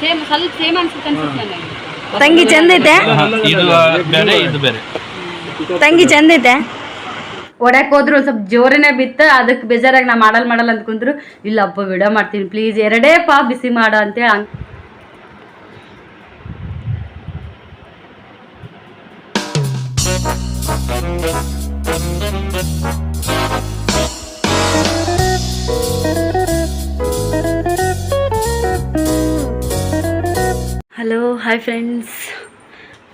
Same ಸ್ವಲ್ಪ same ಅನ್ಸುತ್ತೆ ಅನ್ಸುತ್ತೆ ನನಗೆ. ತಂಗಿ ಚಂದ ಐತೆ ಇದು ಬೇರೆ ಇದು ಬೇರೆ. ತಂಗಿ ಚಂದ ಐತೆ ಒಡಕ್ ಹೋದ್ರು ಒಂದ್ ಸ್ವಲ್ಪ ಜೋರಿನೇ ಬಿತ್ತ ಅದಕ್ಕೆ ಬೇಜಾರಾಗಿ ನಾ ಮಾಡಲ್ ಮಾಡಲ್ಲ ಅಂತ ಕುಂದ್ರು ಇಲ್ಲ ಅಪ್ಪ ವಿಡಿಯೋ ಮಾಡ್ತೀನಿ ಪ್ಲೀಸ್ ಎರಡೇ ಪಾ ಬಿಸಿ ಮಾಡ ಅಂತೇಳಿ ಹಂಗ್ ಹಲೋ ಹಾಯ್ ಫ್ರೆಂಡ್ಸ್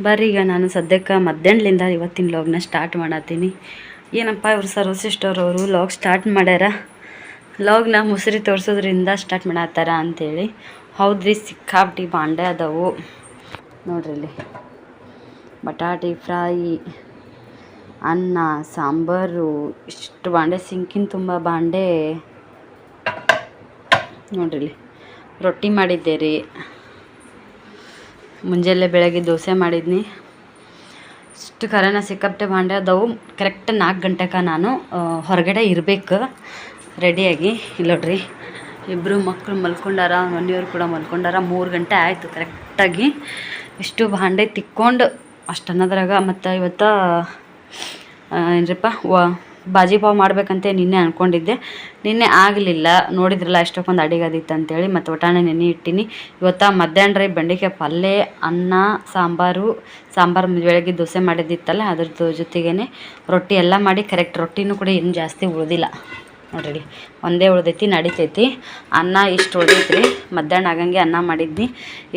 ಬರ್ರಿ ಈಗ ನಾನು ಸದ್ಯಕ್ಕೆ ಮಧ್ಯಾಹ್ನಲಿಂದ ಇವತ್ತಿನ ಲಾಗ್ನ ಸ್ಟಾರ್ಟ್ ಮಾಡತ್ತೀನಿ. ಏನಪ್ಪ ಇವ್ರು ಸರ್ವ ಸಿಸ್ಟರ್ ಅವರು ಲಾಗ್ ಸ್ಟಾರ್ಟ್ ಮಾಡ್ಯಾರ? ಲಾಗ್ನ ಮುಸುರಿ ತೋರಿಸೋದ್ರಿಂದ ಸ್ಟಾರ್ಟ್ ಮಾಡತ್ತಾರ ಅಂಥೇಳಿ ಹೌದ್ರಿ, ಸಿಕ್ಕಾಪಟ್ಟಿ ಬಾಂಡೆ ಅದಾವು. ನೋಡ್ರಿ ಇಲ್ಲಿ. ಬಟಾಟಿ ಫ್ರೈ, ಅನ್ನ, ಸಾಂಬಾರು, ಇಷ್ಟು ಬಾಂಡೆ, ಸಿಂಕಿನ ತುಂಬ ಬಾಂಡೆ. ನೋಡ್ರಿ ರೊಟ್ಟಿ ಮಾಡಿದ್ದೆ ರೀ ಮುಂಜಾನೆ ಬೆಳಗ್ಗೆ ದೋಸೆ ಮಾಡಿದ್ನಿ. ಇಷ್ಟು ಕರೆನ ಸಿಕ್ಕಾಪಟ್ಟೆ ಭಾಂಡೆ ಅದಾವು. ಕರೆಕ್ಟ್ ನಾಲ್ಕು ಗಂಟೆಗೆ ನಾನು ಹೊರಗಡೆ ಇರಬೇಕು. ರೆಡಿಯಾಗಿ ಇಲ್ಲೋಡ್ರಿ ಇಬ್ಬರು ಮಕ್ಕಳು ಮಲ್ಕೊಂಡಾರ, ಮನೆಯವ್ರು ಕೂಡ ಮಲ್ಕೊಂಡಾರ. ಮೂರು ಗಂಟೆ ಆಯಿತು ಕರೆಕ್ಟಾಗಿ ಇಷ್ಟು ಭಾಂಡೆ ತಿಕ್ಕೊಂಡು ಅಷ್ಟು ಅನ್ನೋದ್ರಾಗ ಮತ್ತು ಇವತ್ತು ಏನ್ರಿಪ್ಪ, ವ ಬಾಜಿ ಪಾವ್ ಮಾಡ್ಬೇಕಂತ ನಿನ್ನೆ ಅಂದ್ಕೊಂಡಿದ್ದೆ ನಿನ್ನೆ ಆಗಲಿಲ್ಲ. ನೋಡಿದ್ರಲ್ಲ ಎಷ್ಟೊಂದು ಅಡಿಗದಿತ್ತು ಅಂತೇಳಿ ಮತ್ತು ಒಟಾಣೆ ನೆನೆ ಇಟ್ಟಿನಿ. ಇವತ್ತು ಮಧ್ಯಾಹ್ನ ರೈ ಬೆಂಡೆಕಾಯಿ ಪಲ್ಯ ಅನ್ನ, ಸಾಂಬಾರು ಸಾಂಬಾರು ಬೆಳಗ್ಗೆ ದೋಸೆ ಮಾಡಿದ್ದಿತ್ತಲ್ಲ ಅದ್ರದ್ದು ಜೊತೆಗೇ ರೊಟ್ಟಿ ಎಲ್ಲ ಮಾಡಿ ಕರೆಕ್ಟ್ ರೊಟ್ಟಿನೂ ಕೂಡ ಏನು ಜಾಸ್ತಿ ಉಳಿದಿಲ್ಲ. ನೋಡ್ರಿ, ಒಂದೇ ಉಳ್ದೈತಿ, ನಡಿತೈತಿ. ಅನ್ನ ಇಷ್ಟು ಉಳಿದೈತಿ ರೀ ಮಧ್ಯಾಹ್ನ ಆಗಂಗೆ ಅನ್ನ ಮಾಡಿದ್ನಿ.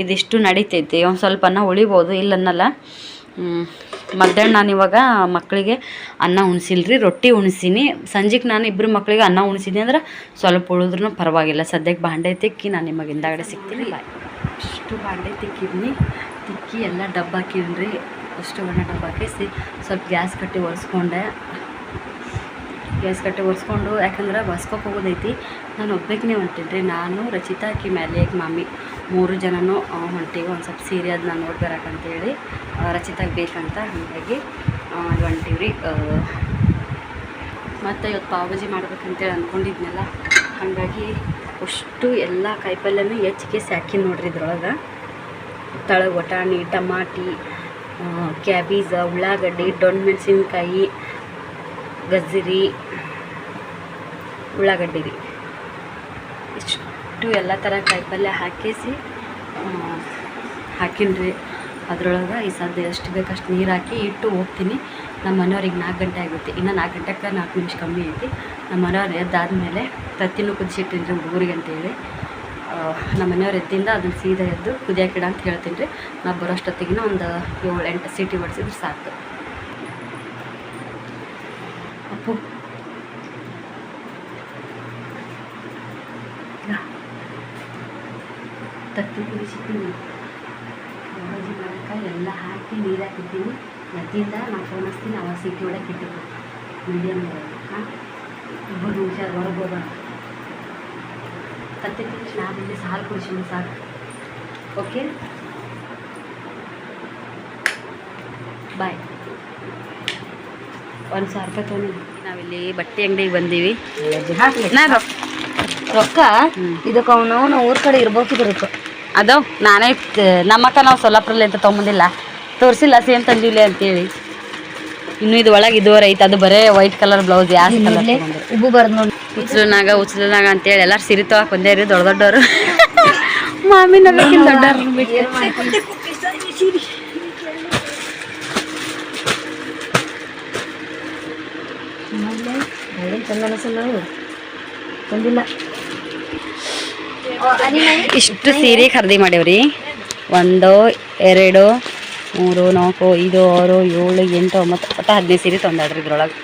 ಇದಿಷ್ಟು ನಡಿತೈತಿ. ಒಂದು ಸ್ವಲ್ಪ ಅನ್ನ ಉಳಿಬೋದು ಇಲ್ಲ ಅನ್ನಲ್ಲ. ಮಧ್ಯಾಹ್ನ ನಾನು ಇವಾಗ ಮಕ್ಕಳಿಗೆ ಅನ್ನ ಉಣಿಸಿಲ್ರಿ, ರೊಟ್ಟಿ ಉಣಿಸೀನಿ. ಸಂಜೆಗೆ ನಾನು ಇಬ್ಬರು ಮಕ್ಕಳಿಗೆ ಅನ್ನ ಉಣಿಸಿನಿ ಅಂದ್ರೆ ಸ್ವಲ್ಪ ಉಳಿದ್ರೂ ಪರವಾಗಿಲ್ಲ. ಸದ್ಯಕ್ಕೆ ಬಾಂಡೆ ತಿಕ್ಕಿ ನಾನು ನಿಮಗೆ ಹಿಂದಾಗಡೆ ಸಿಗ್ತೀನಿ. ಬಾಯ್ ಇಷ್ಟು ಬಾಂಡೆ ತಿಕ್ಕಿದ್ನಿ. ತಿಕ್ಕಿ ಎಲ್ಲ ಡಬ್ಬ ಹಾಕಿದ್ರಿ ಅಷ್ಟು ಬಣ್ಣ ಡಬ್ಬ ಹಾಕಿಸಿ ಸ್ವಲ್ಪ ಗ್ಯಾಸ್ ಕಟ್ಟಿ ಒರೆಸ್ಕೊಂಡೆ. ಗ್ಯಾಸ್ ಕಟ್ಟಿ ಒರೆಸ್ಕೊಂಡು, ಯಾಕಂದ್ರೆ ಬಸ್ಕೊಪ್ ಹೋಗೋದೈತಿ. ನಾನು ಒಬ್ಬಕ್ಕೆ ಹೊಂಟೀನಿ ರೀ ನಾನು, ರಚಿತಾ ಆಕಿ ಮ್ಯಾಲೆ ಮಾಮಿ. ಮೂರು ಜನನೂ ಹೊಂಟೀವಿ ಒಂದು ಸ್ವಲ್ಪ ಸೀರೆ ಅದನ್ನ ನಾನು ನೋಡಿ ಬರೋಕಂತೇಳಿ ರಚಿತಾಗೆ ಬೇಕಂತ ಹಾಗಾಗಿ ಹೊಂಟೀವಿ ರೀ ಮತ್ತು ಇವತ್ತು ಪಾವ್ ಭಾಜಿ ಮಾಡ್ಬೇಕಂತೇಳಿ ಅಂದ್ಕೊಂಡಿದ್ನಲ್ಲ ಹಾಗಾಗಿ ಅಷ್ಟು ಎಲ್ಲ ಕಾಯಿಪಲ್ಯನೂ ಹೆಚ್ಚಿಗೆ ಸಾಕಿ ನೋಡ್ರಿ ಇದ್ರೊಳಗೆ. ತಳಗ ಬಟಾಣಿ ಟಮಾಟಿ ಕ್ಯಾಬೀಜ, ಉಳ್ಳಾಗಡ್ಡಿ ದೊಣ್ಣೆ ಮೆಣಸಿನ್ಕಾಯಿ, ಗಜ್ಜರಿ ಉಳ್ಳಾಗಡ್ಡಿ ರೀ ಇಷ್ಟು ಎಲ್ಲ ಥರ ಕಾಯಿಪಲ್ಯ ಹಾಕಿಸಿ ಹಾಕಿನ್ರಿ ಅದರೊಳಗೆ ಈ ಸದ್ದು ಎಷ್ಟು ಬೇಕು ಅಷ್ಟು ನೀರು ಹಾಕಿ ಇಟ್ಟು ಹೋಗ್ತೀನಿ. ನಮ್ಮ ಮನೆಯವ್ರಿಗೆ ನಾಲ್ಕು ಗಂಟೆ ಆಗುತ್ತೆ. ಇನ್ನು ನಾಲ್ಕು ಗಂಟೆಗೆ ನಾಲ್ಕು ನಿಮಿಷ ಕಮ್ಮಿ ಐತಿ. ನಮ್ಮ ಮನೆಯವ್ರು ಎದ್ದಾದಮೇಲೆ ತತ್ತಿನೂ ಕುದಿಸಿಟ್ಟಿನಿ ರೀ ಹುಡುಗರಿಗೆ ಅಂತೇಳಿ. ನಮ್ಮ ಮನೆಯವ್ರು ಎದ್ದಿಂದ ಅದನ್ನು ಸೀದಾ ಎದ್ದು ಕುದಿಯಾಕಿಡ ಅಂತ ಹೇಳ್ತೀನಿ ರೀ. ನಾವು ಬರೋಷ್ಟೊತ್ತಿಗಿನ ಒಂದು ಏಳು ಎಂಟು ಸೀಟಿ ಹೊಡ್ಸಿದ್ರೆ ಸಾಕು. ಅಪ್ಪು. ತತ್ತಿ ಕುದಿಸಿದ್ದೀನಿ ಭಾಜಿ ಮಾಡಕ್ಕೆ ಎಲ್ಲ ಹಾಕಿ ನೀರು ಹಾಕಿದ್ದೀನಿ ಎದ್ದಿಂದ ನಾನು ಫೋನ್ ಹಚ್ತೀನಿ ಅವಾಗ ಸಿಟಿ ಒಳಗೆ ಇಟ್ಟಿದ್ದು. ಮೀಡಿಯಮ್ ಹಾಂ? ಇಬ್ಬರು ನಿಮಿಷ ಹೋಗೋಣ. ತತ್ತಿ ತಿನ್ನಿಸಿ ನಾನು ಇಲ್ಲಿ ಸಾಲು ಕುಡಿಸಿದ್ದೀನಿ ಸಾಕು. ಓಕೆ ಬಾಯ್ ಒಂದು ಸಾವಿರ ರೂಪಾಯಿ ತೊಗೊಂಡು ನಾವಿಲ್ಲಿ ಬಟ್ಟೆ ಅಂಗಡಿಗೆ ಬಂದೀವಿ. ನಾ ರೊಕ್ಕ? ಇದಕ್ಕೆ ಅವನು ನಾವು ಊರ್ ಕಡೆ ಇರ್ಬೇಕಿದ್ರು ಅದು ನಾನೇ ನಮ್ಮಕ್ಕ ನಾವು ಸೊಲ್ಲಾಪುರಲ್ಲಿ ಅಂತ ತೊಗೊಂಬಂದಿಲ್ಲ. ತೋರಿಸಿಲ್ಲ ಸೇಮ್ ತಂದಿಲ್ಲ ಅಂತೇಳಿ. ಇನ್ನು ಇದು ಒಳಗೆ ಇದುವರೆ ಐತೆ ಅದು ಬರೇ ವೈಟ್ ಕಲರ್ ಬ್ಲೌಸ್ ಯಾವ ಕಲರ್ ಉಬ್ಬು ಬರ್ದು ನೋಡಿ ಉಚ್ಲನಾಗ ಉಚ್ಲನಾಗ ಅಂತೇಳಿ ಎಲ್ಲಾರು ಸಿರಿ ತಗೊಳಕ್ ಬಂದೇ ರೀ ದೊಡ್ಡ ದೊಡ್ಡವರು ಮಾಮಿನ ಅನಿಸಲ್ಲ ತಂದಿಲ್ಲ. ಇಷ್ಟು ಸೀರೆ ಖರೀದಿ ಮಾಡೇವ್ರಿ. ಒಂದು ಎರಡು ಮೂರು ನಾಲ್ಕು ಐದು ಆರು ಏಳು ಎಂಟು ಒಂಬತ್ತು ಒಟ್ಟು ಹದಿನೈದು ಸೀರೆ ತೊಂದಾಡ್ರಿ ಇದ್ರೊಳಗೆ.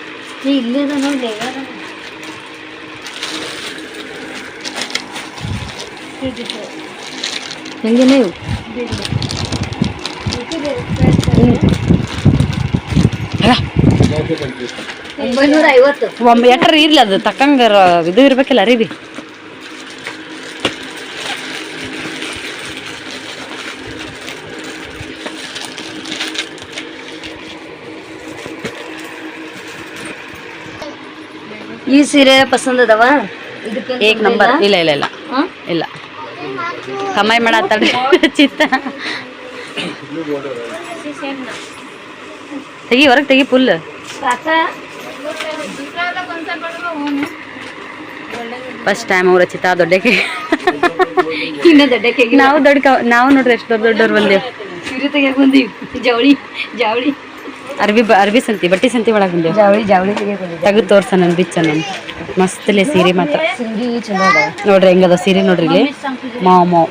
ಒಂಬೈನೂರ ಐವತ್ತು ಒಂಬ ಎಟ್ರ ಇರ್ಲಿ ಅದು ತಕ್ಕಂಗ ಇದು ಇರ್ಬೇಕಿಲ್ಲ ರೀ ಈ ಸೀರೆ ಪಸಂದ್ ಅದಾವ ಏಕ್ ನಂಬರ್. ಇಲ್ಲ ಇಲ್ಲ ಇಲ್ಲ? ಇಲ್ಲ. ಕಮಾಯಿ ಮಾಡತ್ತಾಳ್ರಿ ಚಿತ್ತ. ತೆಗಿ ಹೊರಗೆ ತೆಗಿ ಫುಲ್ ಫಸ್ಟ್ ಟೈಮ್ ಅವ್ರ ಚಿತ್ತ ದೊಡ್ಡಕ್ಕೆ. ಇನ್ನ ದೊಡ್ಡಕ್ಕೆ ನಾವು ದೊಡ್ಡ ನಾವು ನೋಡ್ರಿ ಎಷ್ಟು ದೊಡ್ಡ ದೊಡ್ಡವ್ರು ಬಂದೇವು. ಸೀರೆ ತೆಗಿಯಕ್ ಬಂದೀವಿ. ಜವಳಿ ಜವಳಿ. ಅರ್ಬಿ ಬ- ಅರ್ಬಿ ಸಂತಿ ಬಟ್ಟೆ ಸಂತಿ ಒಳಗೆ ಬಂದೇವು. ಜಾವಳಿ ಜವಳಿ ತೆಗೆದು ತೋರ್ಸ ನನ್ ಬಿಚ್ಚ ನನ್. ಮಸ್ತಲೆ ಸೀರೆ ಮಾತ್ರ. ನೋಡ್ರಿ ಹೆಂಗದ ಸೀರೆ ನೋಡ್ರಿ ಇಲ್ಲಿ. ಮಾವ್ ಮಾವ್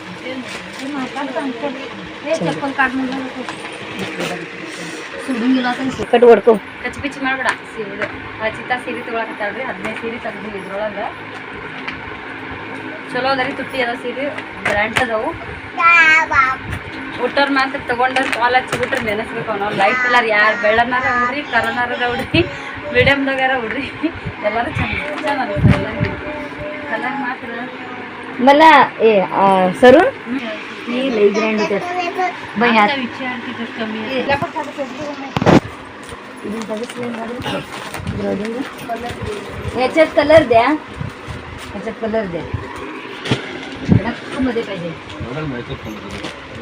ಕಟ್ ಹೊಡ್ಕೊ. ಕಚ್ಚಿ ಪಿಚ್ಚಿ ಮಾಡ್ಬೇಡ. ಸೀರೆ ಚಿತ್ತ ಸೀರೆ ತೊಗೊಳಕತ್ತಾಳ್ರಿ. ಹದಿನೈದು ಸೀರೆ ತೆಗ್ದು ಇದ್ರೊಳಗೆ. ಚಲೋ ಅದರಿ ತುಟ್ಟಿ ಅದ ಸೀರೆ. ಬ್ರ್ಯಾಂಡ್ ಅದಾವು. ಊಟರ್ ಮಾತ್ರ ತಗೊಂಡ್ರೆ ಕಾಲ್ ಹಚ್ಚಿ ಬಿಟ್ರೆ ನೆನೆಸ್ಬೇಕು ನಾವು ಲೈಟ್ ಕಲರ್ ಯಾರು ಬೆಳ್ಳನಾರ ಉಡ್ರಿ ಕರನಾರ ಉಡ್ರಿ ಮೀಡಿಯಮ್ದಾಗಾರ ಉಡ್ರಿ ಎಲ್ಲರೂ ಚಂದ ಚೆನ್ನಾಗಿ ಕಲರ್ ಮಾತ್ರ ಮಲ್ಲ ಏ ಆ, ಸರುಣ್ ಈ ಲೈ ಗ್ರ್ಯಾಂಡ್ ಇದೆ ಬೈ ಹಾತ್ ह्याच्यात कलर द्या ह्याच्यात कलर द्या मध्ये पाहिजे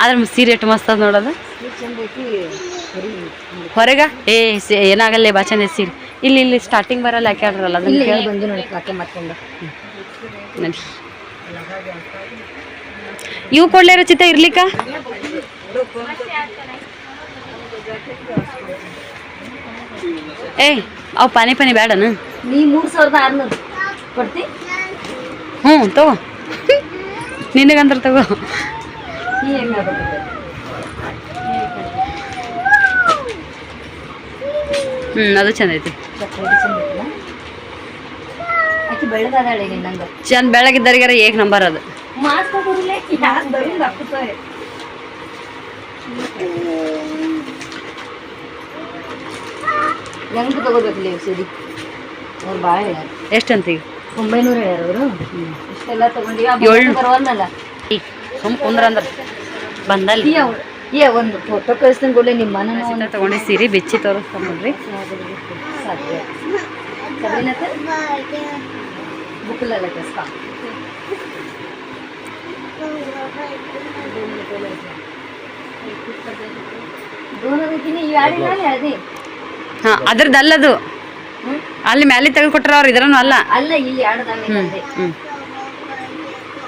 ಆದ್ರೆ ಸೀರೆ ಎಷ್ಟು ಮಸ್ತ್ ಅದ ನೋಡೋದು ಹೊರಗ? ಏ ಸಿ- ಏನಾಗಲ್ಲ ಬಾ ಚಂದ ಸೀರೆ. ಇಲ್ಲಿ ಇಲ್ಲಿ ಸ್ಟಾರ್ಟಿಂಗ್ ಬರಲ್ಲ ಅದನ್ನ ಕಾಕೆ ಮಾಡ್ಕೊಂಡು. ನಡಿ. ಇವು ಕೊಡ್ಲೇ ರಚಿತ ಇರ್ಲಿಕ್ಕ? ಏಯ್ ಅವು ಪಾನಿ ಪಾನಿ ಬೇಡನ ನೀ ಮೂರು ಸಾವಿರದ ಆರುನೂರು ಕೊಡ್ತಿ? ಹ್ಞೂ ತಗೋ. ನಿನಗಂದ್ರ ತಗೋ. ಹ್ಞೂ ಅದು ಚಂದ ಐತಿ ಚಂದ ಬೆಳಗಿದ್ದರಿಗಾರ ಏಕ್ ನಂಬರ್ ಅದು. ಹೆಂಗ್ ತಗೋಬೇಕು ಹೇಳ್ಯಾರ ಎಷ್ಟಂತ ಈಗ ಒಂಬೈನೂರು ಹೇಳ್ಯಾರ ಅವರು? ಇಷ್ಟೆಲ್ಲ ತಗೊಂಡಿವಿ. ಬರುವನ್ನಲ್ಲ. ಸುಮ್ ಕುಂದ್ರ ಅಂದ್ರ ಬಂದಲ್ಲಿ ಏ ಒಂದು ಫೋಟೋ ಕಳಿಸ್ತೀನಿ ಕೊಡ್ಲೆ ನಿಮ್ಮ ಮನ ತಗೊಂಡಿ ಸೀರೆ ಬಿಚ್ಚಿ ತೋರಿಸ್ತಾರ ನೋಡ್ರಿ ಸಾಧ್ಯ ಹಾಂ ಅದಿ ಅದ್ರದ್ದು ಅಲ್ಲದು ಅಲ್ಲಿ ಮ್ಯಾಲೆ ತೆಗೆದು ಕೊಟ್ರ ಅವ್ರು ಇದ್ರನು ಅಲ್ಲ. ಅಲ್ಲ ಇಲ್ಲಿ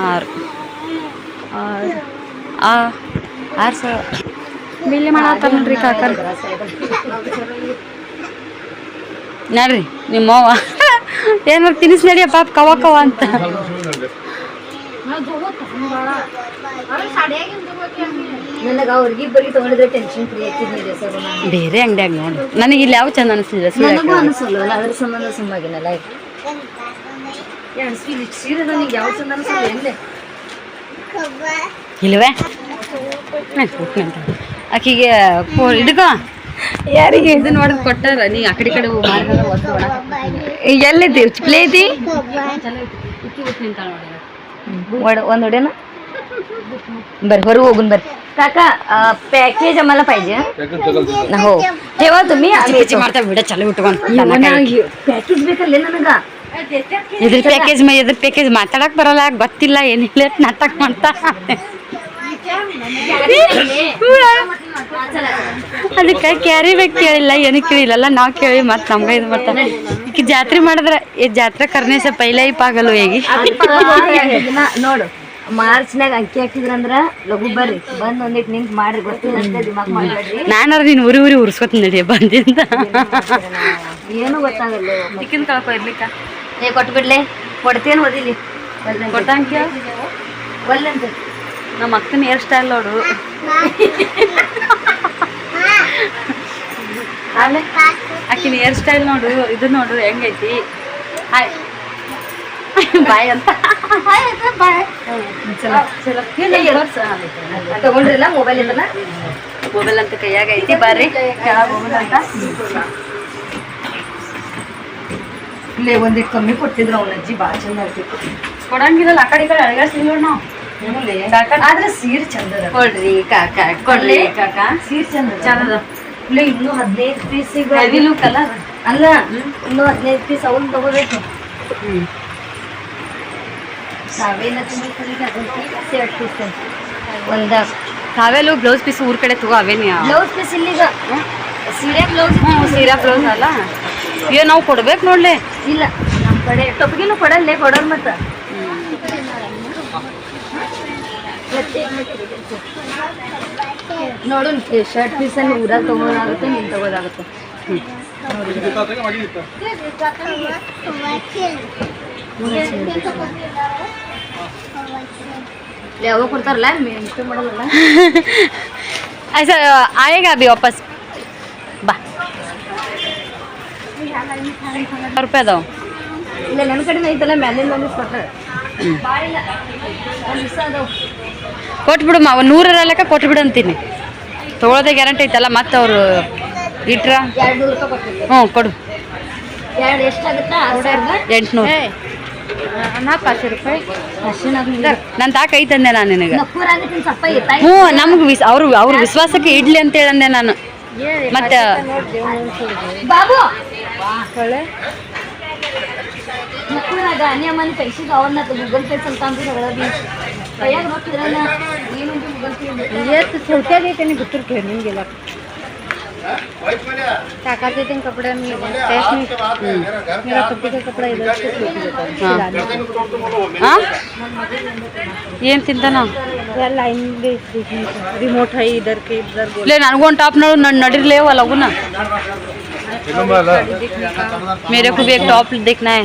ಆರು. ಆರು ಸಾವಿರ. ಮಾಡತ್ತಾರ ನೋಡ್ರಿ ಕಾಕರ್ ನೋಡ್ರಿ ನಿಮ್ಮ ಅವ್ವ ಏನಾರು ತಿನಿಸ್ ನಡಿಯ ಪಾಪ ಕವ ಕವ ಅಂತ. ಬರೀ ಅಂಗಡಿಯಾಗ ನೋಡಿ. ನನಗೆ ಇಲ್ಲಿ ಯಾವ ಚಂದ ಅನಿಸ್ತಿಲ್ಲ ನನಗೂ ಅನಿಸಲ್ಲ ಅದ್ರ ಸಂಬಂಧ ಸುಮ್ಮಾಗಿನಲ್ಲ. ಅನಿಸ್ಲಿ ಸೀರೆ ನನಗೆ ಯಾವ ಚಂದ ಅನಿಸಲ್ಲ ಎಲ್ಲೇ ಇಲ್ವೇ ನಾನ್ ಕೂತ್ನಿ ಅಂತ. ಆಕಿಗೆ ಕೋ- ಹಿಡ್ಕೋ ಯಾರಿಗೆ ಇದನ್ನ ನೋಡಿದ್ ಕೊಟ್ಟಾರ ನೀ ಆ ಕಡೆ ಈ ಕಡೆ ಮಾರ್ಗದ ಒದ್ದು ಒಳಗ್ ಹಾಕ್ಬಿಡ್ತೀನಿ. ಎಲ್ಲಿದ್ದಿ ಪ್ಲೇ ಐತಿ ಚಲೋ ಐತಿ. ಇಕ್ಕಿ ಬಿಟ್ಟು ನಿಂತಾಳ್ ನೋಡಿ वड ಒಂದು ಹೊಡೆನ बर बरं होऊन बर काका पॅकेज आम्हाला पाहिजे हं? हो ठेवा तुम्ही आम्ही ಪಿಚ್ಚಿ ಮಾಡ್ತಾ ಬಿಡ ಚಲೋ ಇಟ್ಕೊಂಡು पॅकेज ಬೇಕಲ್ಲೇ ನನಗ ಇದ್ರ ಪ್ಯಾಕೇಜ್ ಮೈ ಇದ್ರ ಪ್ಯಾಕೇಜ್ ಮಾತಾಡಕ್ ಬರಲ್ಲ ಗೊತ್ತಿಲ್ಲ ಏನಿಲ್ಲ ನಾಟಕ ಮಾಡ್ತಾ ಅದಕ್ಕೆ ಕ್ಯಾರಿ ಬೇಕು ಕೇಳಿಲ್ಲ ಏನಕ್ಕೆ ಕೇಳಿಲ್ಲ ನಾವು ಕೇಳಿ ಮತ್ತೆ ನಮ್ಗೆ ಇದು ಮಾಡ್ತಾರೆ ಈಗ ಜಾತ್ರೆ ಮಾಡಿದ್ರೆ ಈ ಜಾತ್ರೆ ಕರ್ನೇಶ ಪೈಲೈಪ್ ಪೈಲೆ ಪಾಗಲು ಹೇಗಿ ನೋಡು ಮಾರ್ಚ್ನಾಗ ಅಕ್ಕಿ ಹಾಕಿದ್ರಂದ್ರ ಲಘು ಬರ್ರಿ. ಬಂದ್ ಒಂದಿಟ್ ನಿಂತ್ ಮಾಡ್ರಿ ಗೊತ್ತಿಲ್ಲ ದಿಮಾಗ್ ಮಾಡ್ಬೇಡ್ರಿ. ನಾನಾರ ನೀನ್ ಉರಿ ಉರಿ ಉರ್ಸ್ಕೊತೀನಿ ನಡಿ ಬಂದಿಂದ ಏನು ಗೊತ್ತಾಗಲ್ಲ. ಚಿಕ್ಕನ್ ಕಳ್ಕೊ ಇರ್ಲಿಕ್ಕ. ಏ ಕೊಟ್ಬಿಡ್ಲೆ ಕೊಡ್ತೇನ್ ಓದಿಲಿ. ಕೊಟ್ಟಂಗೆ? ಒಲ್ಲಂತ. ನಮ್ಮ ಅಕ್ಕನ ಹೇರ್ ಸ್ಟೈಲ್ ನೋಡು. ಆಮೇಲೆ ಆಕಿನ ಹೇರ್ ಸ್ಟೈಲ್ ನೋಡು ಇದು ನೋಡು ಹೆಂಗೈತಿ. ಹಾಯ್. ಬಾಯ್ ಅಂತ. ಬಾಯ್ ತಗೊಂಡ್ರಿಲ್ಲ ಮೊಬೈಲ್ ಇಂದನ? ಮೊಬೈಲ್ ಅಂತ ಕೈಯಾಗ ಐತಿ ಅಂತ? ಇಲ್ಲೇ ಒಂದಿಟ್ ಕಮ್ಮಿ ಕೊಟ್ಟಿದ್ರು ಅವ್ನ ಅಜ್ಜಿ ಭಾಳ ಚಂದ ಆಗ್ತಿತ್ತು ಕೊಡಂಗಿಲ್ಲ ಆ ಕಡೆ ಈ ಕಡೆ ಅಳಗಾಡ್ಸಿಲ್ಲ ನೋಡ್ ನಾವು. ಆದ್ರೆ ಸೀರೆ ಚಂದ ಕೊಡ್ರಿ ಕಾಕ ಕೊಡ್ರಿ ಕಾಕ. ಸೀರೆ ಚಂದ. ಚಂದದ ಇಲ್ಲ ಇನ್ನೂ ಹದಿನೈದು ಪೀಸಿಗೆ ಹೆವಿ ಲುಕ್ ಅಲ್ಲ ಅಲ್ಲ ಇನ್ನೂ ಹದಿನೈದು ಪೀಸ್ ಅವನು ತಗೋಬೇಕು. ಹ್ಮ್. ನಾವೇನ ಪೀಸ್ ಒಂದ ತಾವೆಲ್ಲೂ ಬ್ಲೌಸ್ ಪೀಸ್ ಊರ್ ಕಡೆ ತಗೋ ಅವೇನಿ ಬ್ಲೌಸ್ ಪೀಸ್ ಇಲ್ಲಿಗ. ಸೀರೆ ಬ್ಲೌಸ್ ಹ್ಞೂ ಸೀರೆ ಬ್ಲೌಸ್ ಅಲ್ಲ? ಏ ನಾವು ಕೊಡ್ಬೇಕು ನೋಡ್ಲೆ. ಇಲ್ಲ ನಮ್ಮ ಕಡೆ ಟೊಪ್ಗಿನೂ ಕೊಡಲ್ಲೇ ಕೊಡೋರ್ ಮತ್ತ. ನೋಡು ಶರ್ಟ್ ಪೀಸ್ ಅನ್ನು ಊರಾಗ ತಗೋದಾಗುತ್ತೆ ನೀನ್ ತಗೋದಾಗುತ್ತೆ. ಯಾವಾಗ ಕೊಡ್ತಾರಲ್ಲ ಮಾಡಲ್ಲ ಆಯೇಗ ಬಿ ವಾಪಸ್ ಬಾ. ರೂಪಾಯಿ ಅದಾವ. ಒಂದು ನೂರರ ಲೆಕ್ಕ ಕೊಟ್ಬಿಡು ಅಂತೀನಿ. ತಗೊಳೋದೇ ಗ್ಯಾರಂಟಿ ಐತಲ್ಲ ಮತ್ತೆ ಅವರು ಇಟ್ರ? ಹ್ಞೂ ಕೊಡು. ಎಂಟುನೂರು. ನನ್ನ ತಾಕ ಐತಂದೆ ನಾನು ನಿನಗೆ. ಹ್ಞೂ ನಮ್ಗೆ ವಿಸ್ ಅವ್ರು ಅವ್ರ ವಿಶ್ವಾಸಕ್ಕೆ ಇಡ್ಲಿ ಅಂತ ಹೇಳಂದೆ ನಾನು. ಮತ್ತೆ ಬಾಬು! ನಕ್ಕೂರಾಗ ಅನ್ಯಮನ್ ಗೊತ್ತಿರ್ತೇವೆ ಅವ್ರನ್ನ टाका देते हैं कपड़े में कैश में। मेरा पति का कपड़ा इधर से हाँ।, हाँ? ये यार लाइन रिमोट है इधर के इधर ले ले वाला ना। मेरे को भी एक टॉप देखना है।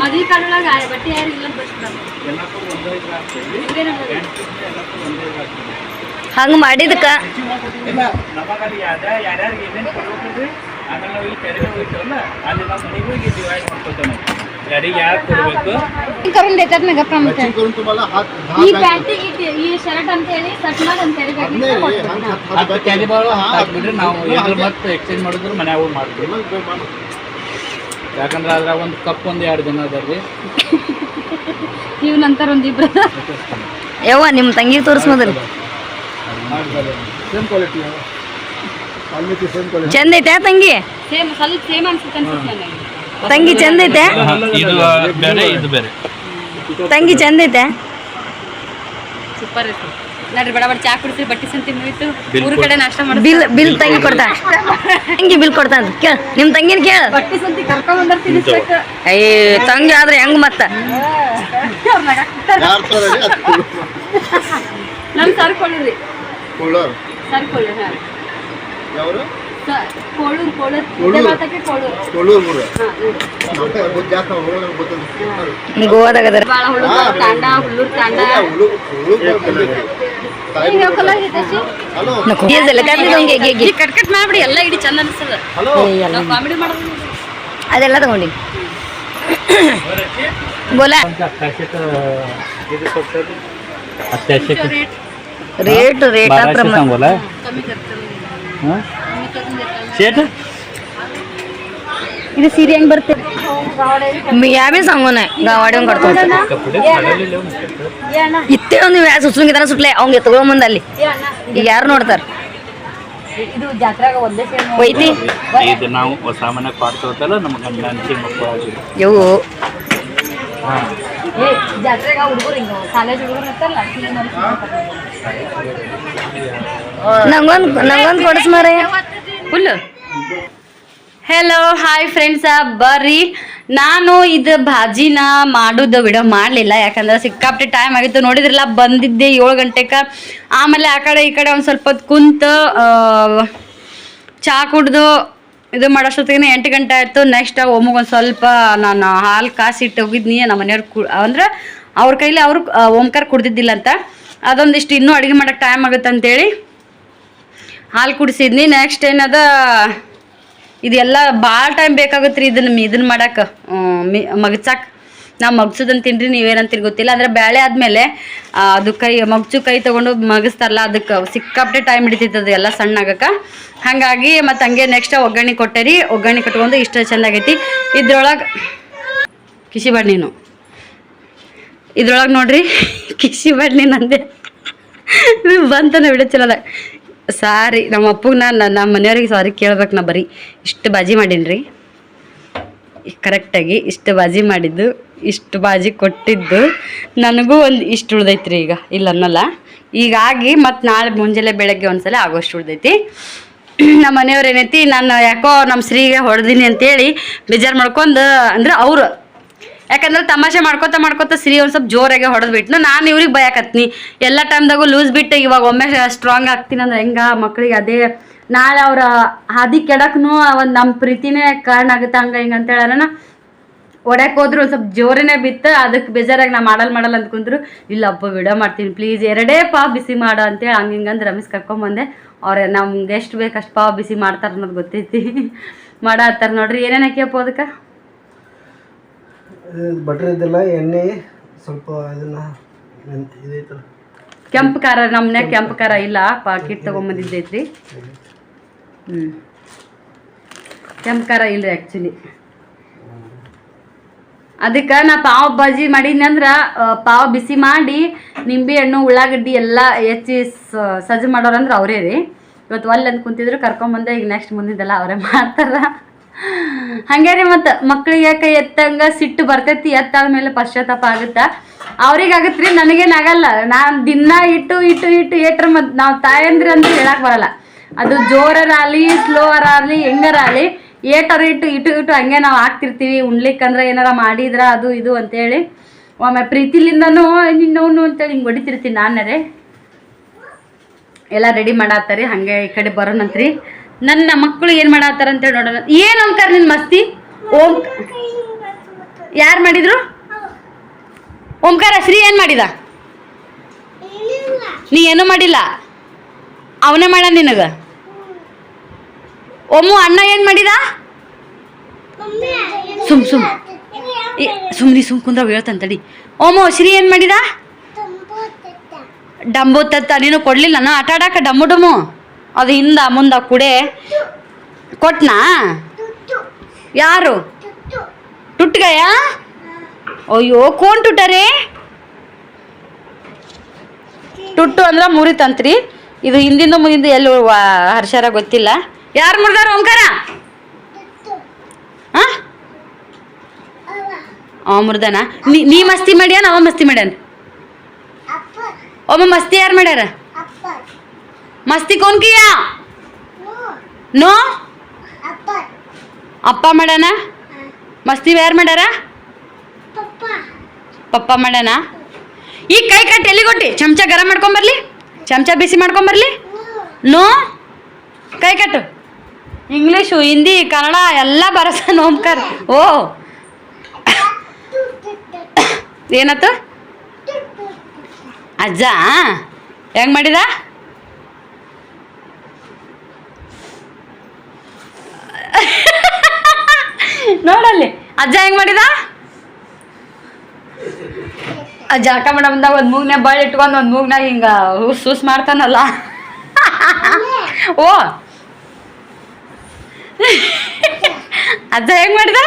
ಮದ್ವಿ ಕಾಲೊಳಗ ಬಟ್ಟೆ ಯಾರು ಇಲ್ಲ ಹಂಗ ಮಾಡಿದಕ್ಕ ಇಲ್ಲ ನಮಗಲ್ಲಿ ಯಾವ್ದ ಯಾರ್ಯಾರಿಗೆ ಏನೇನು ಕೊಡ್ಬೇಕ್ರಿ ಆಮೇಲೆ ನಾವು ಇಲ್ಲಿ ತೆರೆಗೆ ಹೋಗ್ತೀವಲ್ಲ ಅಲ್ಲಿ ನಾವು ಮನೆಗೆ ಹೋಗಿ ಡಿವೈಡ್ ಮಾಡ್ಕೊತೇವೆ ನಾವು ಯಾರಿಗೆ ಯಾರು ಕೊಡಬೇಕು करून देतात ना गप्पा म्हणतात करून तुम्हाला हात ಈ ಪ್ಯಾಂಟ್ ಈ ಶರ್ಟ್ ಅಂತ ಹೇಳಿ ಸಟ್ನಾಗ್ ಅಂತ ಹೇಳಿ ಅದು ಕ್ಯಾರಿ ಬಾಳ ಹಾಕ್ಬಿಟ್ರೆ ನಾವು ಏನಾದ್ರು ಮತ್ತೆ ಎಕ್ಸ್ಚೇಂಜ್ ಮಾಡಿದ್ರೆ ಮನ್ಯಾಗ ಹೋಗಿ ಮಾಡ್ತೀವಿ ಯಾಕಂದ್ರೆ ಅದ್ರ ಒಂದು ಕಪ್ ಒಂದು ಎರಡು ದಿನ ಅದರಿ ನೀವು ನಂತರ ಒಂದು ಇಬ್ಬರು ಯವ್ವ ನಿಮ್ಮ ತಂಗಿ ತೋರಿಸ್ಮದ್ರಿ ಚಂದ ಐತೆ ತಂಗಿ? ತಂಗಿ ಚಂದ ಐತೆ? ತಂಗಿ ಚಂದ ಐತೆ? ಸೂಪರ್ ಐತೆ. ನೋಡ್ರಿ ಬಡ ಬಡ ಚಾ ಕುಡಿಸಿ ಬಟ್ಟೆ ಸಂತಿ ಮುಗಿತು. ಮೂರು ಊರ ಕಡೆ ನಾಷ್ಟ ಮಾಡಿ ಬಿಲ್ ಬಿಲ್ ತಂಗಿ ಕೊಡ್ತಾ ತಂಗಿ ಬಿಲ್ ಕೊಡ್ತಾ ಕೇಳ. ನಿಮ್ಮ ತಂಗಿನ ಕೇಳ. ಬಟ್ಟೆ ಸಂತಿ ಕರ್ಕೊಂಡ್ ಬಂದ್ರ ತಿನ್ನಿಸ್ಬೇಕು ಅಯ್ಯ ತಂಗಿ ಆದ್ರೆ ಹೆಂಗ್ ಮತ್ತ? ನಮ್ ಸರ್ಕೊಳ್ಳ್ರಿ ಕೊಳ್ಳೋರು. ಸರ್ಕೊಳ್ಳಿ ಹಾ. ಕೋಳೂರು ಕೋಳೂರು ಮಾಡ್ಬಿಡಿ ಎಲ್ಲ ಇಡಿ ಚಂದ ಅನಿಸ್ತದ. ಕಾಮಿಡಿ ಅದೆಲ್ಲ ತಗೊಂಡಿ. ಬೋಲ. ರೇಟ್ ರೇಟ್ ಕಮ್ಮಿ ಇದು ಸೀರೆ ಹೆಂಗ್ ಬರುತ್ತೆ? ಯಾವೇ ಸಾಂಗೋನ. ಗಾವಾಡಿ ಹಂಗ್ ಇತ್ತೇ ಒಂದು ವ್ಯಾಸ ಸುಸುಂಗಿದಾನ ಸುಟ್ಲೆ ಅವಂಗೆ ತಗೊಂಬಂದ ಅಲ್ಲಿ. ಈಗ ಯಾರು ನೋಡ್ತಾರೆ? ನಂಗೊಂದ್ ಇದು ನಾವು ಮಾರ ನಂಗೊಂದು ಕೊಡಿಸ್ ಮಾರೇ ಫುಲ್. ಹೆಲೋ ಹಾಯ್ ಫ್ರೆಂಡ್ಸ ಬರ್ರಿ. ನಾನು ಇದು ಭಾಜಿನ ಮಾಡೋದು ವಿಡಿಯೋ ಮಾಡಲಿಲ್ಲ. ಯಾಕಂದ್ರೆ ಸಿಕ್ಕಾಪಟ್ಟೆ ಟೈಮ್ ಆಗಿತ್ತು. ನೋಡಿದ್ರಲ್ಲ, ಬಂದಿದ್ದೆ ಏಳು ಗಂಟೆಗೆ ಆಮೇಲೆ ಆ ಕಡೆ ಈ ಕಡೆ ಒಂದು ಸ್ವಲ್ಪ ಹೊತ್ತು ಕುಂತು ಚಹಾ ಕುಡ್ದು ಇದು ಮಾಡೋಷ್ಟೊತ್ತಿಗೆ ಎಂಟು ಗಂಟೆ ಆಯಿತು. ನೆಕ್ಸ್ಟ್ ಒಂದು ಸ್ವಲ್ಪ ನಾನು ಹಾಲು ಕಾಸಿಟ್ಟು ಹೋಗಿದ್ನಿ ನಮ್ಮ ಮನೆಯವ್ರು ಕು, ಅಂದ್ರೆ ಅವ್ರ ಕೈಲಿ ಅವರು ಓಂಕಾರ ಕುಡ್ದಿದ್ದಿಲ್ಲ ಅಂತ. ಅದೊಂದಿಷ್ಟು ಇನ್ನೂ ಅಡುಗೆ ಮಾಡೋಕ್ಕೆ ಟೈಮ್ ಆಗುತ್ತೆ ಅಂತೇಳಿ ಹಾಲು ಕುಡಿಸಿದ್ನಿ. ನೆಕ್ಸ್ಟ್ ಏನದ? ಇದೆಲ್ಲ ಭಾಳ ಟೈಮ್ ಬೇಕಾಗುತ್ತೆ ರೀ ಇದನ್ನ ಇದನ್ನ ಮಾಡಕ್ಕೆ ಮಗಚಕ್ಕೆ ನಾ ಮಗ್ಸೋದನ್ನ ತಿನ್ರಿ ನೀವೇನಂತೀರಿ ಗೊತ್ತಿಲ್ಲ. ಅಂದ್ರೆ ಬೇಳೆ ಆದಮೇಲೆ ಅದು ಕೈ ಮಗ್ಚು ಕೈ ತೊಗೊಂಡು ಮಗಸ್ತಾರಲ್ಲ, ಅದಕ್ಕೆ ಸಿಕ್ಕಾಪಟ್ಟೆ ಟೈಮ್ ಹಿಡಿತೈತದ ಎಲ್ಲ ಸಣ್ಣ ಆಗಕ್ಕೆ. ಹಾಗಾಗಿ ಮತ್ತು ಹಂಗೆ ನೆಕ್ಸ್ಟ್ ಒಗ್ಗರಣೆ ಕೊಟ್ಟೆ ರೀ ಒಗ್ಗರಣೆ ಕಟ್ಕೊಂಡು ಇಷ್ಟ ಚೆಂದಾಗೈತಿ ಇದ್ರೊಳಗೆ ಕಿಸಿ ಬಣ್ಣಿನು ನೀನು ಇದ್ರೊಳಗೆ ನೋಡ್ರಿ, ಕಿಸಿ ಬಾಡ್ ನೀನು ಅಂದೆ ಬಂತನ ವಿಡಿಯೋ ಚಲೋದ ಸಾರಿ, ನಮ್ಮ ಅಪ್ಪಗೆ ನಾನು ನಮ್ಮ ಮನೆಯವ್ರಿಗೆ ಸಾರಿ ಕೇಳ್ಬೇಕು ನಾ ಬರೀ. ಇಷ್ಟು ಬಾಜಿ ಮಾಡೀನಿ ಕರೆಕ್ಟಾಗಿ ಇಷ್ಟು ಬಾಜಿ ಮಾಡಿದ್ದು, ಇಷ್ಟು ಬಾಜಿ ಕೊಟ್ಟಿದ್ದು. ನನಗೂ ಒಂದು ಇಷ್ಟು ಉಳ್ದೈತ್ರಿ ಈಗ, ಇಲ್ಲ ಅನ್ನಲ್ಲ. ಈಗಾಗಿ ಮತ್ತು ನಾಳೆ ಮುಂಜಾನೆ ಬೆಳಗ್ಗೆ ಒಂದ್ಸಲ ಆಗೋಷ್ಟು ಉಳ್ದೈತಿ. ನಮ್ಮ ಮನೆಯವ್ರು ಏನೈತಿ, ನಾನು ಯಾಕೋ ನಮ್ಮ ಸ್ತ್ರೀಗೆ ಹೊಡೆದೀನಿ ಅಂತೇಳಿ ಬೇಜಾರು ಮಾಡ್ಕೊಂಡು, ಅಂದ್ರೆ ಅವರು ಯಾಕಂದ್ರೆ ತಮಾಷೆ ಮಾಡ್ಕೋತ ಮಾಡ್ಕೋತ ಸಿರಿ ಒಂದು ಸ್ವಲ್ಪ ಜೋರಾಗೆ ಹೊಡೆದ್ಬಿಟ್ನು ನಾನು ಇವ್ರಿಗೆ ಬಯಕತ್ನಿ. ಎಲ್ಲ ಟೈಮ್ದಾಗೂ ಲೂಸ್ ಬಿಟ್ಟು, ಇವಾಗ ಒಮ್ಮೆ ಸ್ಟ್ರಾಂಗ್ ಆಗ್ತೀನಿ ಅಂದ್ರೆ ಹೆಂಗ ಮಕ್ಳಿಗೆ ಅದೇ ನಾಳೆ ಅವ್ರ ಹಾದಿ ಕೆಡಕ್ನು ಒಂದು ನಮ್ಮ ಪ್ರೀತಿನೇ ಕಾರಣ ಆಗುತ್ತೆ, ಹಂಗ ಹಿಂಗ ಅಂತ ಹೇಳೋಣ ಹೋದ್ರು ಒಂದು ಸ್ವಲ್ಪ ಜೋರನೇ ಬಿತ್ತು ಅದಕ್ಕೆ ಬೇಜಾರಾಗಿ ನಾ ಮಾಡಲ್ ಮಾಡಲ್ಲ ಅಂತ ಕುಂದ್ರು. ಇಲ್ಲ ಅಪ್ಪ ವಿಡಿಯೋ ಮಾಡ್ತೀನಿ ಪ್ಲೀಸ್ ಎರಡೇ ಪಾ ಬಿಸಿ ಮಾಡು ಅಂತೇಳಿ ಹಂಗೆ ಹಿಂಗಂದು ರಮೇಶ್ ಕರ್ಕೊಂಬಂದೆ ಅವ್ರೆ, ನಮ್ಗೆ ಎಷ್ಟು ಬೇಕು ಅಷ್ಟು ಪಾವ್ ಬಿಸಿ ಮಾಡ್ತಾರೆ ಅನ್ನೋದು ಗೊತ್ತೈತಿ. ಮಾಡತ್ತಾರ ನೋಡ್ರಿ, ಏನೇನು ಹಾಕ್ಯಪ್ಪ ಅದಕ್ಕೆ? ಬಟ್ರ್ ಇದೆಲ್ಲ ಎಣ್ಣೆ ಸ್ವಲ್ಪ ಇದನ್ನ ಮೆಂತ್- ಇದೈತಲ್ಲ ಕೆಂಪು ಖಾರ ನಮ್ಮ ಮನ್ಯಾಗ ಕೆಂಪು ಖಾರ ಇಲ್ಲ ಪಾಕಿಟ್ ತೊಗೊಂಬಂದಿದ್ದೈತ್ರಿ ಹ್ಞೂ ಕೆಂಪು ಖಾರ ಇಲ್ರಿ ಆ್ಯಕ್ಚುಲಿ ಅದಕ್ಕೆ ನಾ ಪಾವ್ ಬಾಜಿ ಮಾಡೀನಿ ಅಂದ್ರೆ ಪಾವ್ ಬಿಸಿ ಮಾಡಿ ನಿಂಬೆ ಹಣ್ಣು ಉಳ್ಳಾಗಡ್ಡಿ ಎಲ್ಲ ಹೆಚ್ಚಿ ಸಜ್ಜು ಮಾಡೋರಂದ್ರೆ ಅವರೇ ರೀ. ಇವತ್ತು ಒಲ್ಲೆ ಅಂತ ಕುಂತಿದ್ರು ಕರ್ಕೊಂಬಂದೆ ಈಗ ನೆಕ್ಸ್ಟ್ ಮುಂದಿದ್ದೆಲ್ಲ ಅವರೇ ಮಾಡ್ತಾರ. ಹಂಗೆ ರೀ ಮತ್ತು ಮಕ್ಳಿಗೆ ಯಾಕೆ ಎತ್ತಂಗ ಸಿಟ್ಟು ಬರ್ತೈತಿ ಎತ್ತಾದ ಮೇಲೆ ಪಶ್ಚಾತ್ತಾಪ ಆಗುತ್ತಾ. ಅವ್ರಿಗೆ ಆಗತ್ರಿ ನನಗೇನಾಗಲ್ಲ ನಾನು ದಿನ ಇಟ್ಟು ಇಟ್ಟು ಇಟ್ಟು ಏಟ್ರ ಮತ್ತು ನಾವು ತಾಯಂದ್ರಿ ಅಂತ ಹೇಳಕ್ ಬರಲ್ಲ. ಅದು ಜೋರರಾಗಲಿ ಸ್ಲೋವರ್ ಆಗಲಿ ಹೆಂಗರಾಗಲಿ, ಏಟರ ಇಟ್ಟು ಇಟ್ಟು ಇಟ್ಟು ಹಂಗೆ ನಾವು ಹಾಕ್ತಿರ್ತೀವಿ. ಉಣ್ಲಿಕ್ಕಂದ್ರೆ ಏನಾರ ಮಾಡಿದ್ರ ಅದು ಇದು ಅಂತೇಳಿ. ಒಮ್ಮೆ ಪ್ರೀತಿಲಿಂದನೂ ನಿನ್ನವನು ಅಂತೇಳಿ ಹಿಂಗೆ ಹೊಡಿತಿರ್ತೀನಿ ನಾನರೇ ಎಲ್ಲ ರೆಡಿ ಮಾಡಾತ್ತಾರಿ, ಹಾಗೆ ಈ ಕಡೆ ಬರೋಣಂತ್ರಿ. ನನ್ನ ಮಕ್ಕಳು ಏನು ಮಾಡತ್ತಾರ ಅಂತೇಳಿ ನೋಡೋಣ. ಏನು ಓಂಕಾರ ನಿನ್ನ ಮಸ್ತಿ? ಓಂ ಯಾರು ಮಾಡಿದ್ರು? ಓಂಕಾರ ಶ್ರೀ ಏನು ಮಾಡಿದ? ನೀ ಏನೂ ಮಾಡಿಲ್ಲ? ಅವನೇ ಮಾಡ ನಿನಗ. ಒಮ್ಮು ಅಣ್ಣ ಏನು ಮಾಡಿದ? ಸುಮ್ ಸುಮ್. ಸುಮ್ನಿ ಸುಮ್ ಕುಂದ್ರ ಹೇಳ್ತಂತಡಿ ತಡಿ. ಓಮೋ ಶ್ರೀ ಏನು ಮಾಡಿದ? ಡಂಬು ತತ್ತ. ನೀನು ಕೊಡ್ಲಿಲ್ಲ, ನಾ ಆಟ ಆಡಾಕ ಡಮ್ಮು ಡಮ್ಮು. ಅದು ಹಿಂದ ಮುಂದ ಕುಡೆ ಕೊಟ್ನಾ? ಯಾರು? ಟುಟ್ಗಯ ಅಯ್ಯೋ ಕೋನ್ ಟುಟರೇ ಟುಟ್ಟು ಅಂದ್ರ ಮುರಿತಂತ್ರಿ ಇದು ಹಿಂದಿಂದ ಮುಂದಿಂದ ಎಲ್ಲೂ ಹರ್ಷರ ಗೊತ್ತಿಲ್ಲ. ಯಾರು ಮುರಿದಾರ ಓಂಕಾರ? ಹಾ? ಅವ ಮುರ್ದಾನ. ನೀ ನೀ ಮಸ್ತಿ ಮಾಡ್ಯಾನ ಅವ ಮಸ್ತಿ ಮಾಡ್ಯಾನ? ಒಮ್ಮ ಮಸ್ತಿ ಯಾರು ಮಾಡ್ಯಾರ? ಮಸ್ತಿ ಕೋನ್ ಕಿಯಾ ನೋ? ಅಪ್ಪ ಮಾಡ್ಯಾನ ಮಸ್ತಿ ಯಾರು ಮಾಡ್ಯಾರ ಪಪ್ಪ ಮಾಡ್ಯಾನ ಈ ಕೈ ಕಟ್ಟಿ ಎಲ್ಲಿ ಕೊಟ್ಟಿ? ಚಮಚ ಗರಂ ಮಾಡ್ಕೊಂಬರ್ಲಿ ಚಮಚ ಬಿಸಿ ಮಾಡ್ಕೊಂಬರ್ಲಿ ನೋ? ಕೈ ಕಟ್ಟು ಇಂಗ್ಲೀಷು, ಹಿಂದಿ, ಕನ್ನಡ ಎಲ್ಲ ಬರಸ ಓಂಕಾರ ಓ. ಏನತ್ತು? ಅಜ್ಜ? ಹೆಂಗ್ ಮಾಡಿದ? ನೋಡಲ್ಲಿ, ಅಜ್ಜ ಹೆಂಗ್ ಮಾಡಿದ? ಅಜ್ಜ ಅಕ್ಕ ಮೇಡಮ್ದಾಗ ಒಂದ್ ಮೂಗ್ನ ಬಳ್ಳಿ ಇಟ್ಕೊಂಡು ಒಂದ್ ಮೂಗ್ನಾಗ ಹಿಂಗ ಸೂಸ್ ಮಾಡ್ತಾನಲ್ಲ. ಓ. ಅಜ್ಜ ಹೆಂಗ್ ಮಾಡಿದ?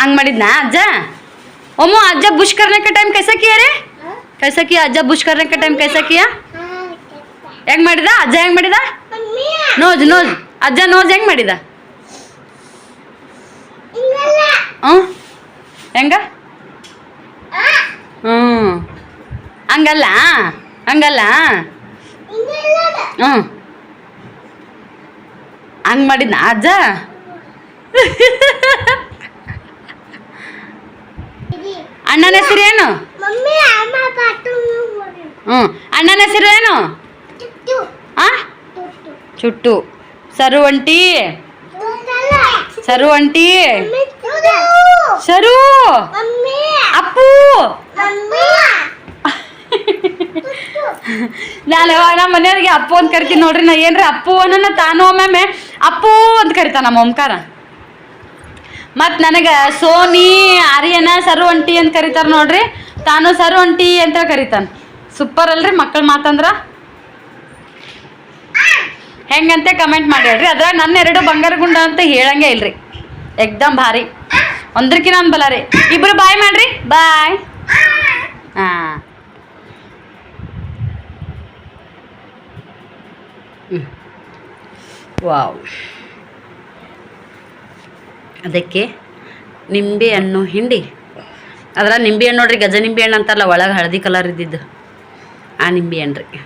ಹಂಗ್ ಮಾಡಿದ್ನಾ ಅಜ್ಜ? ಒಮ್ಮೋ ಅಜ್ಜ ಬುಷ್ ಟೈಮ್ ಕೈಸಾಕಿಯ ರೀ? ಕೈಸಾಕಿಯ ಅಜ್ಜ ಬುಷ್ ಟೈಮ್ ಕೈಸಾ ಹೆಂಗ್ ಮಾಡಿದ? ಅಜ್ಜ ಹೆಂಗ್ ಮಾಡಿದ? ನೋಜ್ ನೋಜ್. ಅಜ್ಜ, ನೋಜ್ ಹೆಂಗ್ ಮಾಡಿದ? ಹ್ಞೂ. ಹೆಂಗ? ಹ್ಞೂ. ಹಂಗಲ್ಲ ಹಂಗಲ್ಲ ಹ್ಞೂ. ಹಂಗ್ ಮಾಡಿದ್ನ ಅಜ್ಜ? ಅಣ್ಣನ ಹೆಸರು ಏನು? ಹ್ಞೂ. ಅಣ್ಣನ ಹೆಸರು ಏನು? ಚುಟ್ಟು. ಸರು ಒಂಟಿ ಸರು ಒಂಟಿ ಸರು. ಅಪ್ಪು. ನಾನು ಯಾವಾಗ ನಮ್ಮ ಮನೆಯವ್ರಿಗೆ ಅಪ್ಪು ಅಂತ ಕರಿತೀನಿ ನೋಡ್ರಿ. ನಾ ಏನ್ರಿ ಅಪ್ಪು ಅನ್ನ ತಾನು ಒಮ್ಮೆ ಅಪ್ಪು ಅಂತ ಕರಿತಾನ ನಮ್ಮ ಓಂಕಾರ. ಮತ್ತು ನನಗೆ ಸೋನಿ ಆರ್ಯನ ಸರು ಒಂಟಿ ಅಂತ ಕರಿತಾರ ನೋಡ್ರಿ. ತಾನು ಸರು ಒಂಟಿ ಅಂತ ಕರಿತಾನ. ಸೂಪರ್ ಅಲ್ರಿ ಮಕ್ಕಳ ಮಾತಂದ್ರ. ಹೆಂಗಂತೆ ಕಮೆಂಟ್ ಮಾಡಿ ಹೇಳ್ರಿ ಅದ್ರಾಗ ನನ್ನ ಎರಡು ಬಂಗಾರ ಗುಂಡ ಅಂತ ಹೇಳಂಗೆ ಇಲ್ರಿ. ಎಕ್ದಮ್ ಭಾರಿ. ಒಂದ್ರಕಿನ ಒಂದು ಬಲ ರೀ. ಇಬ್ರು ಬಾಯ್ ಮಾಡ್ರಿ. ಬಾಯ್. ಹಾಂ. ವಾವ್. ಅದಕ್ಕೆ ನಿಂಬೆ ಹಣ್ಣು ಹಿಂಡಿ. ಅದ್ರ ನಿಂಬೆ ಹಣ್ಣು ನೋಡ್ರಿ, ಗಜ ನಿಂಬೆ ಹಣ್ಣು ಅಂತಲ್ಲ ಒಳಗೆ ಹಳದಿ ಕಲರ್ ಇದ್ದಿದ್ದು. ಆ ನಿಂಬೆ ಹಣ್ಣು ರೀ.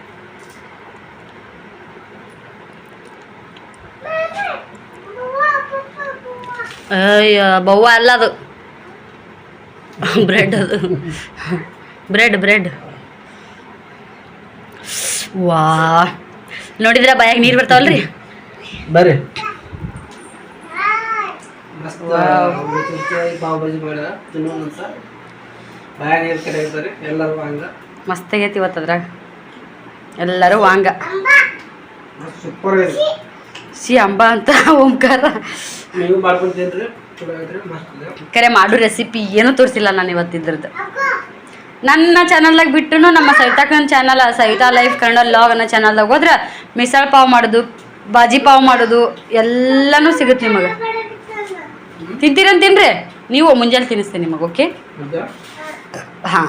ಅಯ್ಯ ಬವ್ವ ಅಲ್ಲ ಅದು. ಬ್ರೆಡ್ ಅದು. Bread bread. ವಾ. ನೋಡಿದ್ರ ಬಾಯಾಗ ನೀರು ಬರ್ತಾವಲ್ರಿ? ಬರ್ರಿ. ಮಸ್ತ್ ಆಗೈತಿ ಇವತ್ತು ಅದ್ರಾಗ. ಎಲ್ಲರೂ ವಾಂಗ ಸೂಪರ್ ಸಿ ಅಂಬ ಅಂತ ಓಂಕಾರ. ನೀವು ಮಾಡ್ಕೊಂಡು ತಿನ್ರಿ ಚಲೋ ಐತ್ರಿ ಮಸ್ತ್ ಕರೆ ಮಾಡು ರೆಸಿಪಿ ಏನೂ ತೋರಿಸಿಲ್ಲ ನಾನು ಇವತ್ತಿದ್ರದ್ದು ನನ್ನ ಚಾನಲ್ದಾಗ ಬಿಟ್ಟು ನಮ್ಮ ಸವಿತಾಕನ channel Savita life Kannada vlog ಅನ್ನೋ ಚಾನಲ್ದಾಗ ಹೋದ್ರೆ ಮಿಸಲ್ ಪಾವ್ ಮಾಡೋದು ಬಾಜಿ ಪಾವ್ ಮಾಡೋದು ಎಲ್ಲನೂ ಸಿಗುತ್ತೆ ನಿಮಗೆ. ತಿಂತೀರಂತ ತಿನ್ರಿ? ನೀವು ಮುಂಜಾನೆ ತಿನ್ನಿಸ್ತೀನಿ ನಿಮಗೆ ಓಕೆ? ಹಾಂ.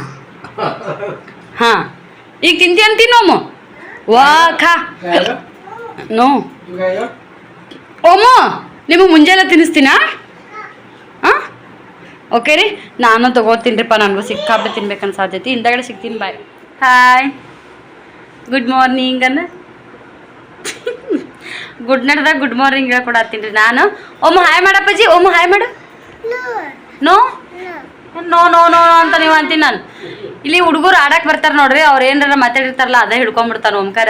ಹಾಂ. ಈಗ ತಿಂತೀಯ ತಿನ್ನೋಮು ವಾ ಖಾ ನೋ. ಓಮು? ನಿಮಗೆ ಮುಂಜಾನೆ ತಿನ್ನಿಸ್ತೀನಾ? ಹಾಂ ಓಕೆ ರೀ. ನಾನು ತೊಗೋತೀನಿ ರೀಪ್ಪ, ನನಗೂ ಸಿಕ್ಕಾಬಿ ತಿನ್ಬೇಕನ್ನ ಸಾಧ್ಯತೆ. ಹಿಂದಗಡೆ ಸಿಗ್ತೀನಿ ಬಾಯ್ ಹಾಯ್ ಗುಡ್ ಮಾರ್ನಿಂಗ್ ಅನ್ನ. ಗುಡ್ ನಡ್ದಾಗ ಗುಡ್ ಮಾರ್ನಿಂಗ್ ಹೇಳ್ಕೊಡತ್ತೀನಿ ರೀ ನಾನು. ಒಮ್ಮೆ ಹಾಯ್ ಮಾಡಪ್ಪಜ್ಜಿ ಒಮ್ಮೆ ಹಾಯ್ ಮಾಡು. ನೋ ನೋ ನೋ ನೋ ಅಂತ ನೀವು ಅಂತೀನಿ ನಾನು. ಇಲ್ಲಿ ಹುಡುಗರು ಆಡಕ್ಕೆ ಬರ್ತಾರೆ ನೋಡ್ರಿ, ಅವ್ರು ಏನಾರ ಮಾತಾಡಿರ್ತಾರಲ್ಲ, ಅದೇ ಹಿಡ್ಕೊಂಡ್ಬಿಡ್ತಾನೆ ಓಂಕಾರ.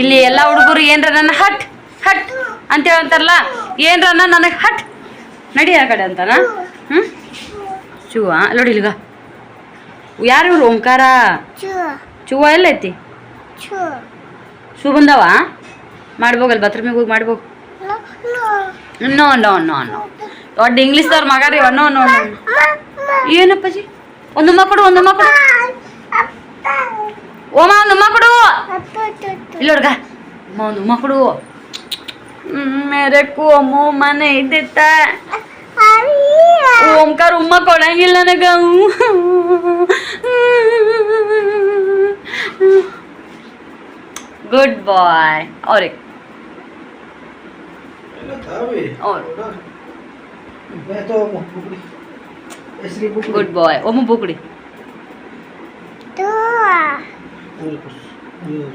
ಇಲ್ಲಿ ಎಲ್ಲ ಹುಡುಗರು ಏನಾರ ನನ್ನ ಹಟ್. ಹಟ್ ಅಂತ ಹೇಳ್ತಾರಲ್ಲ ಏನ್ರ ನನಗೆ ಹಟ್. ನಡಿ ಆ ಕಡೆ ಅಂತಾನ? ಹ್ಞೂ ಚೂವ ನೋಡಿ ಇಲ್ಗ ಯಾರು ಇವ್ರು? ಓಂಕಾರ? ಚೂವ ಎಲ್ಲ ಐತಿ? ಶೂ ಬಂದವ ಮಾಡ್ಬೋಗಲ್ ಬಾತ್ರೂಮಿಗೆ ಹೋಗಿ ಮಾಡ್ಬೋಗ. ನೋ ನೋ ನೋ ನೋ ದೊಡ್ಡ ಇಂಗ್ಲೀಷ್ದವ್ರ ಮಗ ರೀ ನೋ ನೋ ನೋ ಏನಪ್ಪಜಿ? ಒಂದು ಮಕ್ಕಳು ಒಂದು ಮಕ್ಕಳು ಓಮ ಒಂದು ಮಕ್ಕಳು ಇಲ್ಲ ಅಮ್ಮ ಒಂದು ಮಕ್ಕಳು ಮೇರೆ ಕೋಮು ಮನೆ ಇದ್ದಿತ್ತ ಓಂಕಾರ ಉಮ್ಮ ಕೊಡಂಗಿಲ್ಲ ನನಗ ಗುಡ್ ಬಾಯ್ ಅವ್ರಿಗೆ ಗುಡ್ ಬಾಯ್ ಒಮ್ಮ ಬುಕ್ಡಿ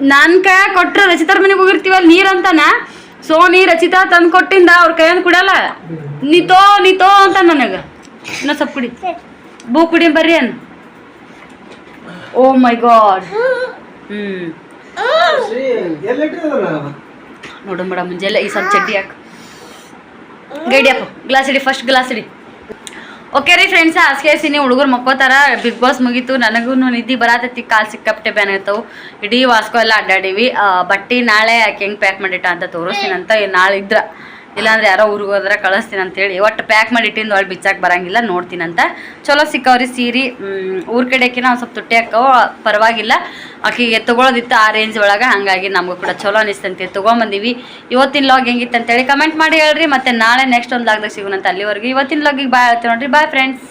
ನನ್ನ ಕೈ ಕೊಟ್ರೆ ರಚಿತಾರ ಮನೆಗೆ ಹೋಗಿರ್ತೀವಲ್ಲ ನೀರ್ ಅಂತಾನ ಸೋನಿ ರಚಿತಾ ತಂದು ಕೊಟ್ಟಿಂದ ಅವ್ರ ಕೈಯಂದು ಕುಡಲ್ಲ ನೀತೋ ನೀತೋ ಅಂತ ನನಗ. ಇನ್ನ ಸ್ವಲ್ಪ ಕುಡಿ. ಬೂ ಕುಡಿ ಬರ್ರಿ ಅನ್. ಓ ಮೈ ಗಾಡ್. ಹ್ಮ್. ನೋಡು ಮೇಡಮ್, ಮುಂಜಾನೆ ಈ ಸ್ವಲ್ಪ ಚಡ್ಡಿ ಹಾಕು. ಗೈಡಿ ಹಾಕು ಗ್ಲಾಸ್ ಇಡಿ ಫಸ್ಟ್ ಗ್ಲಾಸ್ ಇಡಿ ಓಕೆ ರೀ ಫ್ರೆಂಡ್ಸ್ ಹಾಸ್ಕೇಸಿನಿ ಹುಡುಗರು ಮಕ್ಕೋತಾರ. ಬಿಗ್ ಬಾಸ್ ಮುಗೀತು. ನನಗೂ ನಿದ್ದೆ ಬರತೈತಿ. ಕಾಲು ಸಿಕ್ಕಾಪಟ್ಟೆ ಬ್ಯಾನ್ ಆಯ್ತವು. ಇಡೀ ವಾಸ್ಕೋ ಎಲ್ಲ ಅಡ್ಡಾಡೀವಿ. ಬಟ್ಟಿ ನಾಳೆ ಆಕೆ ಹೆಂಗೆ ಪ್ಯಾಕ್ ಮಾಡಿಟ್ಟ ಅಂತ ತೋರಿಸ್ತೀನಿ ಅಂತ ನಾಳೆ ಇದ್ರ ಇಲ್ಲಾಂದ್ರೆ ಯಾರೋ ಊರಿಗೆ ಹೋದ್ರೆ ಕಳಿಸ್ತೀನಿ ಅಂತೇಳಿ. ಒಟ್ಟು ಪ್ಯಾಕ್ ಮಾಡಿ ಇಟ್ಟಿಂದ ಒಳಗೆ ಬಿಚ್ಚಾಕ್ ಬರಂಗಿಲ್ಲ ನೋಡ್ತೀನಂತ ಚಲೋ ಸಿಕ್ಕವ್ರಿ ಸೀರೆ. ಊರ ಕಡೆಕಿನ ಒಂದು ಸ್ವಲ್ಪ ತುಟ್ಟಿ ಪರವಾಗಿಲ್ಲ. ಆಕಿಗೆ ತೊಗೊಳೋದಿತ್ತು ಆ ರೇಂಜ್ ಒಳಗೆ, ಹಂಗಾಗಿ ನಮಗೂ ಕೂಡ ಚಲೋ ಅನಿಸ್ತಂತೆ. ತೊಗೊಂಬಂದಿವಿ. ಇವತ್ತಿನ ಲಾಗ್ ಹೆಂಗಿತ್ತು ಅಂತೇಳಿ ಕಮೆಂಟ್ ಮಾಡಿ ಹೇಳ್ರಿ. ಮತ್ತೆ ನಾಳೆ ನೆಕ್ಸ್ಟ್ ಒಂದು ಲಾಗ್ದಾಗ ಸಿಗೋಣಂತ ಅಲ್ಲಿವರೆಗೂ. ಇವತ್ತಿನ ಲಾಗಿಗೆ ಬಾಯ್ ಹೇಳ್ತೀವಿ ನೋಡ್ರಿ. Bye friends